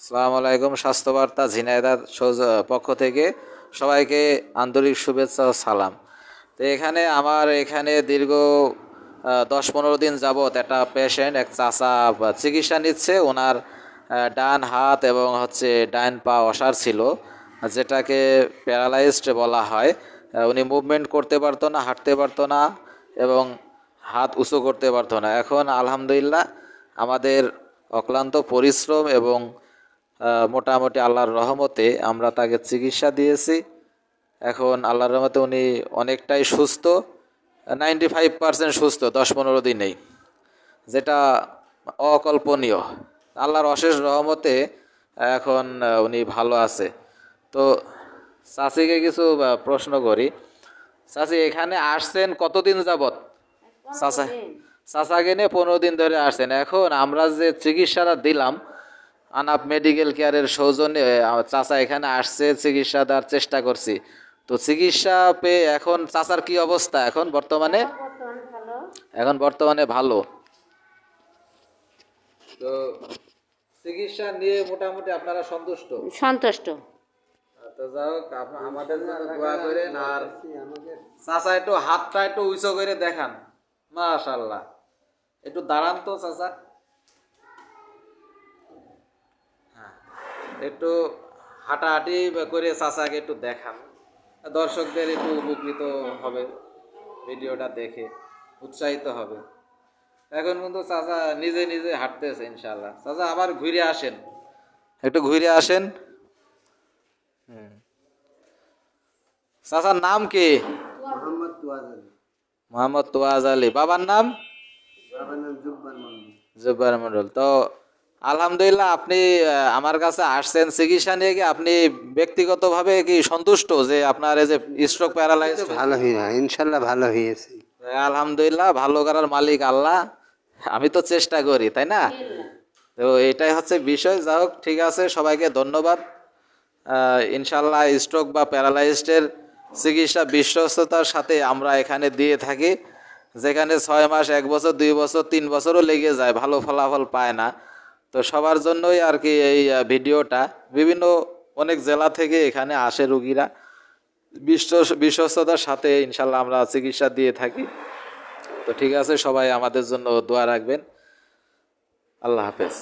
আসসালামু আলাইকুম, স্বাস্থ্যবার্তা ঝিনাইদার পক্ষ থেকে সবাইকে আন্তরিক শুভেচ্ছা ও সালাম। তো এখানে আমার এখানে দীর্ঘ দশ পনেরো দিন যাবৎ একটা পেশেন্ট এক চাচা চিকিৎসা নিচ্ছে। ওনার ডান হাত এবং হচ্ছে ডান পা অসার ছিল, যেটাকে প্যারালাইজড বলা হয়। উনি মুভমেন্ট করতে পারতো না, হাঁটতে পারতো না এবং হাত উঁচু করতে পারতো না। এখন আলহামদুলিল্লাহ, আমাদের অক্লান্ত পরিশ্রম এবং মোটামুটি আল্লাহর রহমতে আমরা তাকে চিকিৎসা দিয়েছি। এখন আল্লাহর রহমতে উনি অনেকটাই সুস্থ নাইনটি ফাইভ পার্সেন্ট সুস্থ দশ পনেরো দিনেই যেটা অকল্পনীয়। আল্লাহর অশেষ রহমতে এখন উনি ভালো আছে। তো চাষিকে কিছু প্রশ্ন করি। চাষি এখানে আসছেন কতদিন যাবৎ? চাষা চাষাকে নিয়ে পনেরো দিন ধরে আসছেন। এখন আমরা যে চিকিৎসাটা দিলাম আনাপ মেডিকেল কেয়ারের সৌজন্যে চাচা এখানে আসছে চিকিৎসা দেওয়ার চেষ্টা করছি। তো চিকিৎসা পেয়ে এখন চাচার কি অবস্থা? এখন বর্তমানে? এখন বর্তমানে ভালো। তো চিকিৎসা নিয়ে মোটামুটি আপনারা সন্তুষ্ট? সন্তুষ্ট। তো যাই হোক আমাদের জন্য দোয়া করেন আর চাচা একটু হাতটা একটু উঁচু করে দেখান। মাশাল্লাহ একটু দাঁড়ান তো চাচা। একটু হাঁটাহাঁটি করে চাচাকে একটু দেখান। দর্শকদের একটু উপকৃত হবে ভিডিওটা দেখে উৎসাহিত হবে। এখন কিন্তু চাচা নিজে নিজে হাঁটতেছে ইনশাল্লাহ চাচা আবার ঘুরে আসেন। একটু ঘুরে আসেন। হুম। চাচার নাম কি? মোহাম্মদ তোয়াজ আলী। বাবার নাম? বাবার নাম জুব্বার মন্ডল জুব্বার মন্ডল তো আলহামদুলিল্লাহ আপনি আমার কাছে আসছেন চিকিৎসা নিয়ে কি আপনি ব্যক্তিগতভাবে কি সন্তুষ্ট যে আপনার এই যে স্ট্রোক প্যারালাইজ ভালো হয়ে ইনশাল্লাহ ভালো হয়েছে আলহামদুলিল্লাহ ভালো করার মালিক আল্লাহ। আমি তো চেষ্টা করি তাই না? তো এটাই হচ্ছে বিষয় যা হোক ঠিক আছে সবাইকে ধন্যবাদ। ইনশাল্লাহ স্ট্রোক বা প্যারালাইজডের চিকিৎসা বিশ্বস্ততার সাথে আমরা এখানে দিয়ে থাকি। যেখানে ছয় মাস এক বছর দুই বছর তিন বছরও লেগে যায় ভালো ফলাফল পায় না। তো সবার জন্যই আর কি এই ভিডিওটা। বিভিন্ন অনেক জেলা থেকে এখানে আসে রুগীরা। বিশ্ব বিশ্বস্ততার সাথে ইনশাল্লাহ আমরা চিকিৎসা দিয়ে থাকি। তো ঠিক আছে, সবাই আমাদের জন্য দোয়া রাখবেন। আল্লাহ হাফেজ।